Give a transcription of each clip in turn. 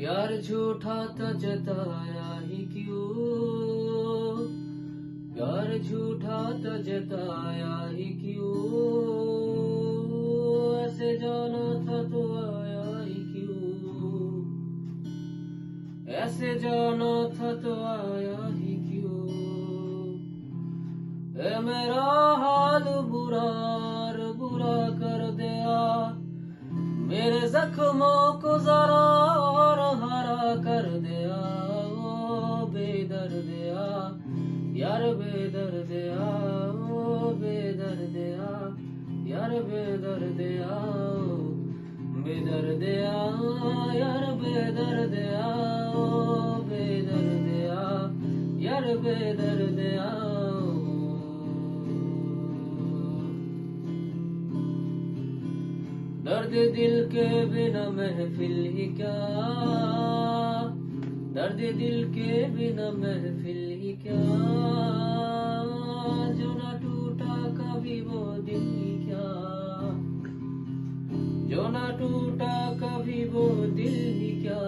پیار جھوٹا تھا جتایا ہی کیوں پیار جھوٹا تھا جتایا ہی کیوں ایسے جانا تھا تو آیا ہی کیوں ایسے جانا تھا تو آیا ہی کیوں اے میرا حال برا برا کر دیا میرے زخموں کو ذرا دردیا یار بے دردیا او بے دردیا یار بے دردیا بے دردیا یار بے دردیا او بے دردیا یار بے دردیا درد دل کے بنا محفل ہی کیا درد دل کے بنا محفل ہی کیا؟ جو نہ ٹوٹا کبھی وہ دل ہی کیا؟ جو نہ ٹوٹا کبھی وہ دل ہی کیا؟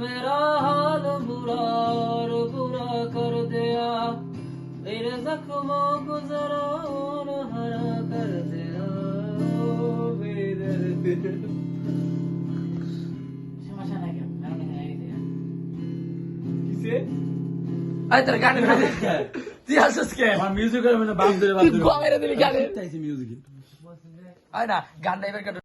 میرا حال برا اور برا کر دیا میرے زخموں کو ذرا اور ہرا کر دیا میرے دل কিসে আরে তোর গানে তুই আসছিস কে? আমার মিউজিকের মানে বাপ ধরে বাপ ধরে দিবি গানে মিউজিক আয় না গান ড্রাইভার